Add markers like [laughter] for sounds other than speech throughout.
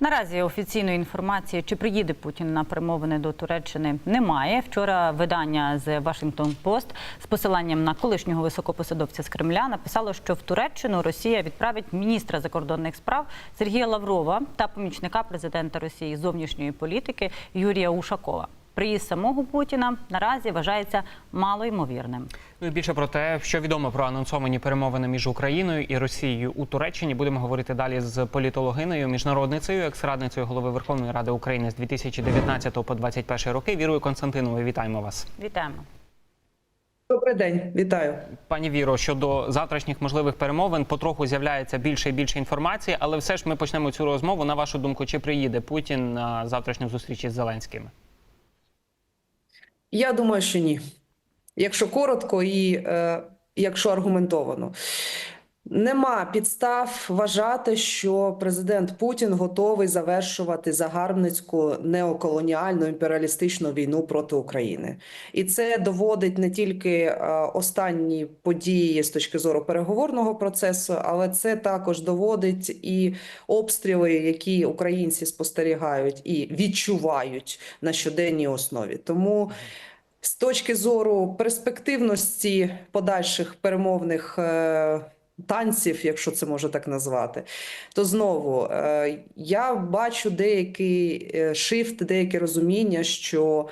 Наразі офіційної інформації, чи приїде Путін на перемовини до Туреччини, немає. Вчора видання з Washington Post з посиланням на колишнього високопосадовця з Кремля написало, що в Туреччину Росія відправить міністра закордонних справ Сергія Лаврова та помічника президента Росії зовнішньої політики Юрія Ушакова. Приїзд самого Путіна наразі вважається малоймовірним. Ну і більше про те, що відомо про анонсовані перемовини між Україною і Росією у Туреччині. Будемо говорити далі з політологиною, міжнародницею, екс-радницею голови Верховної Ради України з 2019 по 2021 роки. Вірою Константиновою. Вітаємо вас, Вітаємо. Добрий день, вітаю. пані Віро. Щодо завтрашніх можливих перемовин, потроху з'являється більше і більше інформації, але все ж ми почнемо цю розмову. На вашу думку, чи приїде Путін на завтрашню зустріч із Зеленським? Я думаю, що ні. Якщо коротко і е, якщо аргументовано. Нема підстав вважати, що президент Путін готовий завершувати загарбницьку неоколоніальну імперіалістичну війну проти України, і це доводить не тільки е, останні події з точки зору переговорного процесу, але це також доводить і обстріли, які українці спостерігають і відчувають на щоденній основі. Тому з точки зору перспективності подальших перемовних. Е, Танців, якщо це можна так назвати, то знову е, я бачу деякий е, шифт, деяке розуміння, що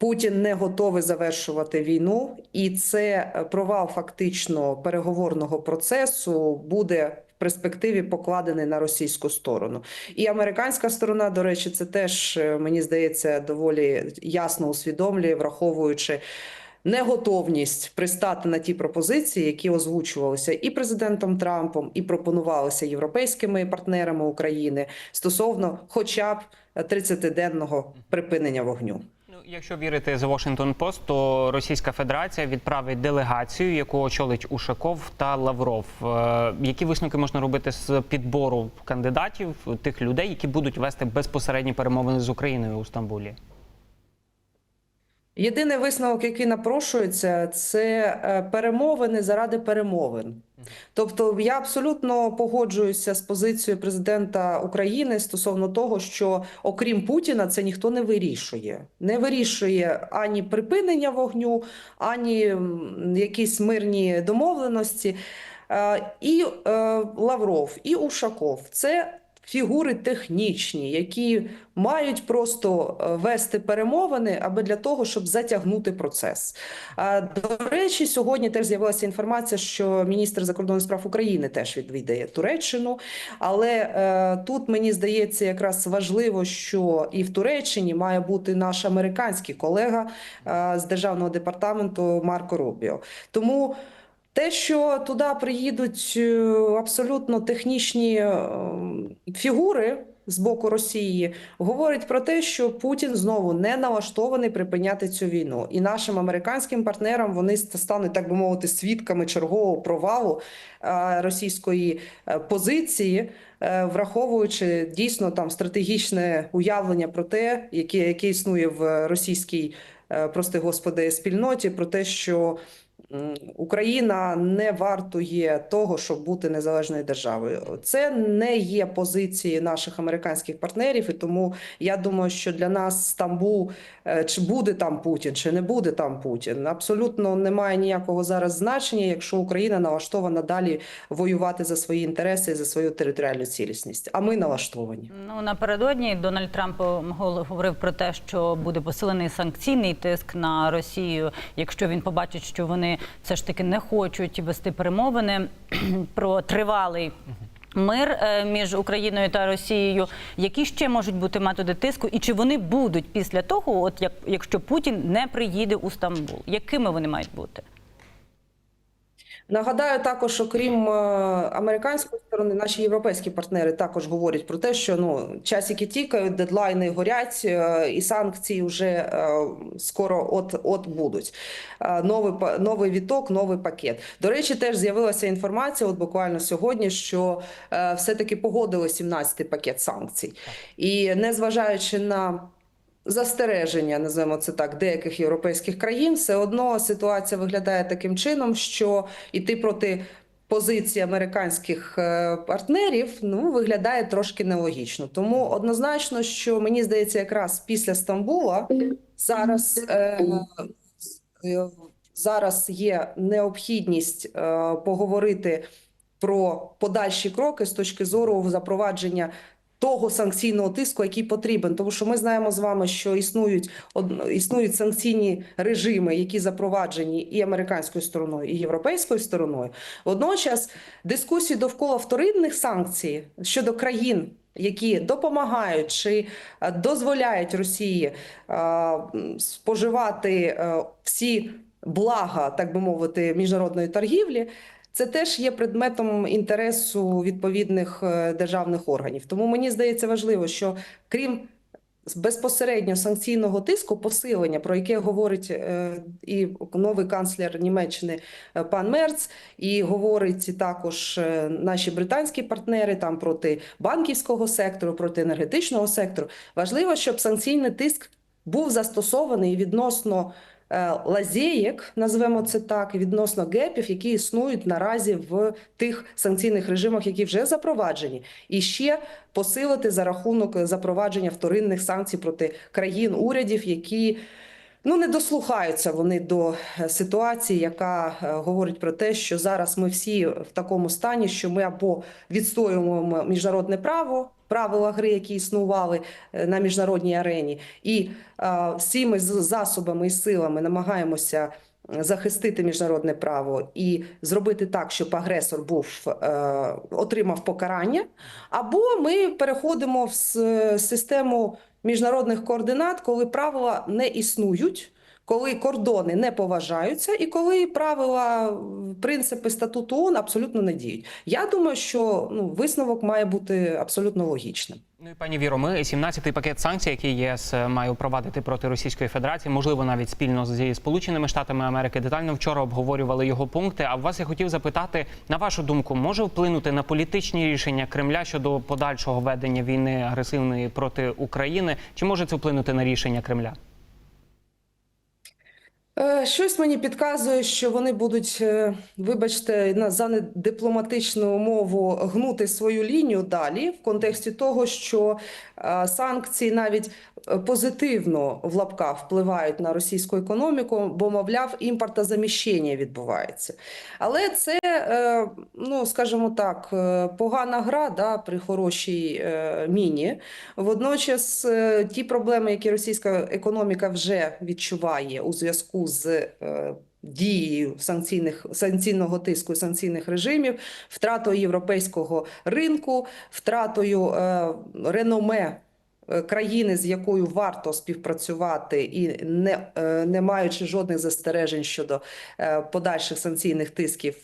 Путін не готовий завершувати війну, і це е, провал фактично переговорного процесу буде перспективі покладений на російську сторону. І американська сторона, до речі, це теж е, мені здається доволі ясно усвідомлює, враховуючи. Неготовність пристати на ті пропозиції, які озвучувалися і президентом Трампом, і пропонувалися європейськими партнерами України стосовно, хоча б 30-денного припинення вогню. Ну, якщо вірити The Washington Post, то Російська Федерація відправить делегацію, яку очолить Ушаков та Лавров. Е, Які висновки можна робити з підбору кандидатів, тих людей, які будуть вести безпосередні перемовини з Україною у Стамбулі? Єдиний висновок, який напрошується, це е, перемовини заради перемовин. Тобто, я абсолютно погоджуюся з позицією президента України стосовно того, що окрім Путіна, це ніхто не вирішує. Не вирішує ані припинення вогню, ані якісь мирні домовленості. Е, І е, Лавров, і Ушаков це фігури технічні, які мають просто е, вести перемовини, аби для того, щоб затягнути процес. До речі, сьогодні теж з'явилася інформація, що міністр закордонних справ України теж відвідає Туреччину. Але е, тут мені здається, якраз важливо, що і в Туреччині має бути наш американський колега е, з державного департаменту Марко Рубіо. Тому. Те, що туди приїдуть е, абсолютно технічні е, фігури з боку Росії, говорить про те, що Путін знову не налаштований припиняти цю війну. І нашим американським партнерам вони стануть, так би мовити, свідками чергового провалу е, російської позиції. Враховуючи дійсно там стратегічне уявлення про те, яке, яке існує в російській, прости господи, спільноті, про те, що Україна не вартує того, щоб бути незалежною державою. Це не є позиції наших американських партнерів, і тому я думаю, що для нас Стамбул е, чи буде там Путін, чи не буде там Путін, абсолютно немає ніякого зараз значення, якщо Україна налаштована далі воювати за свої інтереси і за свою територіальну цілісність. А ми налаштовані. Ну напередодні Дональд Трамп говорив про те, що буде посилений санкційний тиск на Росію, якщо він побачить, що вони все ж таки не хочуть вести перемовини [clears throat] про тривалий. Мир е, між Україною та Росією, які ще можуть бути методи тиску, і чи вони будуть після того, от як якщо Путін не приїде у Стамбул, якими вони мають бути? Нагадаю також, окрім е, американської сторони, наші європейські партнери також говорять про те, що ну часики тікають, дедлайни горять, е, і санкції вже е, скоро от от будуть. Новий новий віток, новий пакет. До речі, теж з'явилася інформація, от буквально сьогодні, що е, все-таки погодили 17-й пакет санкцій, і незважаючи на застереження, називаємо це так, деяких європейських країн, все одно ситуація виглядає таким чином, що йти проти позиції американських е, партнерів ну виглядає трошки нелогічно. Тому однозначно, що мені здається, якраз після Стамбула зараз. Е, е, Зараз є необхідність е, поговорити про подальші кроки з точки зору запровадження того санкційного тиску, який потрібен, тому що ми знаємо з вами, що існують існують санкційні режими, які запроваджені і американською стороною, і європейською стороною. Водночас дискусії довкола вторинних санкцій щодо країн. Які допомагають чи е, дозволяють Росії е, споживати е, всі блага, так би мовити, міжнародної торгівлі, це теж є предметом інтересу відповідних е, державних органів. Тому мені здається важливо, що крім безпосередньо санкційного тиску, посилення, про яке говорить е, і новий канцлер Німеччини е, пан Мерц, і говорить також наші британські партнери там проти банківського сектору, проти енергетичного сектору. Важливо, щоб санкційний тиск був застосований відносно лазєєк, назвемо це так, відносно гепів, які існують наразі в тих санкційних режимах, які вже запроваджені, і ще посилити за рахунок запровадження вторинних санкцій проти країн урядів, які Ну, не дослухаються вони до е, ситуації, яка е, говорить про те, що зараз ми всі в такому стані, що ми або відстоюємо міжнародне право, правила гри, які існували е, на міжнародній арені, і всіми засобами і силами намагаємося е, захистити міжнародне право і зробити так, щоб агресор був е, отримав покарання, або ми переходимо в систему міжнародних координат, коли правила не існують, коли кордони не поважаються, і коли правила, принципи статуту ООН абсолютно не діють. Я думаю, що ну, висновок має бути абсолютно логічним. Ну і пані Віро, ми 17-й пакет санкцій, який ЄС має впровадити проти Російської Федерації, можливо, навіть спільно зі Сполученими Штатами Америки. Детально вчора обговорювали його пункти. А вас я хотів запитати, на вашу думку, може вплинути на політичні рішення Кремля щодо подальшого ведення війни агресивної проти України? Чи може це вплинути на рішення Кремля? Е, Щось мені підказує, що вони будуть, е, вибачте, на за недипломатичну мову гнути свою лінію далі в контексті того, що е, санкції навіть позитивно в лапках впливають на російську економіку, бо, мовляв, імпортозаміщення відбувається. Але це, ну скажімо так, погана гра да, при хорошій міні. Водночас ті проблеми, які російська економіка вже відчуває у зв'язку з е, дією санкційних санкційного тиску і санкційних режимів, втратою європейського ринку, втратою е, реноме. е, Країни, з якою варто співпрацювати, і не, не маючи жодних застережень щодо подальших санкційних тисків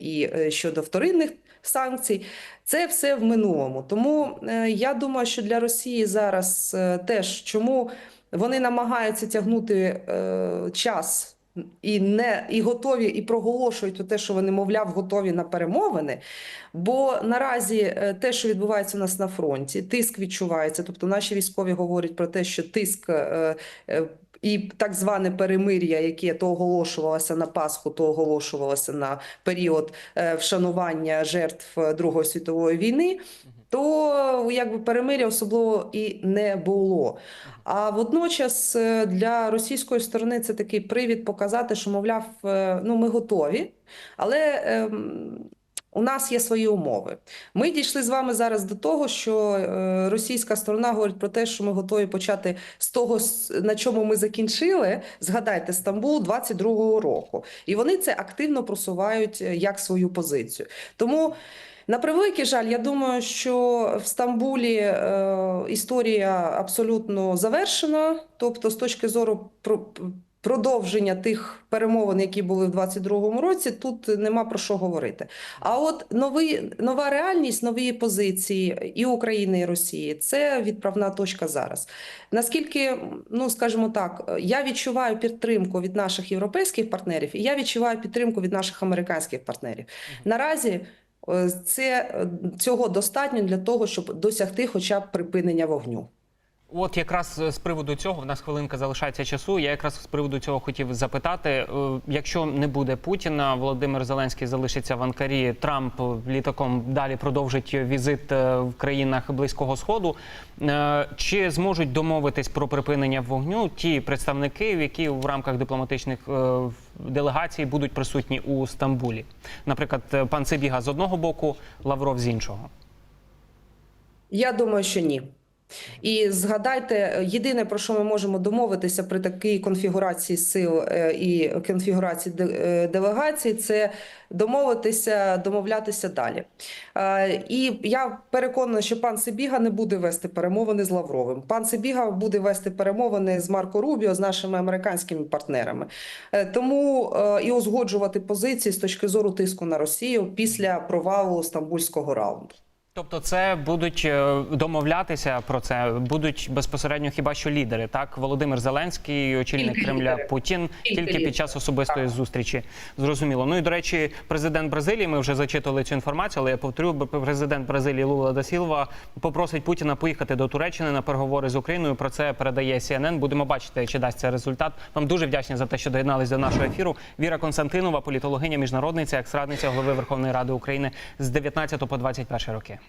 і щодо вторинних санкцій, це все в минулому. Тому я думаю, що для Росії зараз теж чому вони намагаються тягнути е, час. І не і готові, і проголошують те, що вони, мовляв, готові на перемовини. Бо наразі е, те, що відбувається у нас на фронті, тиск відчувається. Тобто наші військові говорять про те, що тиск е, е, і так зване перемир'я, яке то оголошувалося на Пасху, то оголошувалося на період е, вшанування жертв Другої світової війни. То якби перемир'я особливо і не було. А водночас е, для російської сторони це такий привід показати, що мовляв, е, ну ми готові, але ем, у нас є свої умови. Ми дійшли з вами зараз до того, що е, російська сторона говорить про те, що ми готові почати з того, на чому ми закінчили. Згадайте Стамбул 22-го року, і вони це активно просувають е, як свою позицію. Тому. На превеликий жаль, я думаю, що в Стамбулі е, історія абсолютно завершена. Тобто, з точки зору про продовження тих перемовин, які були в 22-му році, тут нема про що говорити. А от новий, нова реальність, нові позиції і України, і Росії це відправна точка зараз. Наскільки, ну скажімо так, я відчуваю підтримку від наших європейських партнерів, і я відчуваю підтримку від наших американських партнерів. Наразі. е, Це е, цього достатньо для того, щоб досягти хоча б припинення вогню. От якраз з приводу цього в нас хвилинка залишається часу. Я якраз з приводу цього хотів запитати: Е, якщо не буде Путіна, Володимир Зеленський залишиться в Анкарі. Трамп літаком далі продовжить візит е, в країнах Близького Сходу. Е, Чи зможуть домовитись про припинення вогню ті представники, які в рамках дипломатичних делегацій будуть присутні у Стамбулі? Наприклад, пан Цибіга з одного боку, Лавров з іншого. Я думаю, що ні. І згадайте, єдине про що ми можемо домовитися при такій конфігурації сил е, і конфігурації е, делегацій, це домовитися, домовлятися далі. Е, І я переконана, що пан Сибіга не буде вести перемовини з Лавровим. Пан Сибіга буде вести перемовини з Марко Рубіо, з нашими американськими партнерами. Тому і узгоджувати позиції з точки зору тиску на Росію після провалу стамбульського раунду. Тобто, це будуть е, домовлятися про це, будуть безпосередньо хіба що лідери, так Володимир Зеленський, очільник Тільки Кремля лідери. Путін, Тільки тільки під час особистої зустрічі. Зрозуміло. Ну і до речі, президент Бразилії. Ми вже зачитували цю інформацію, але я повторю, президент Бразилії Лула да Сілва попросить Путіна поїхати до Туреччини на переговори з Україною. Про це передає CNN. Будемо бачити, чи дасть це результат. Вам дуже вдячні за те, що доєднались до нашого ефіру. Віра Константинова, політологиня, міжнародниця, екс-радниця голови Верховної Ради України з 19 по 21 роки.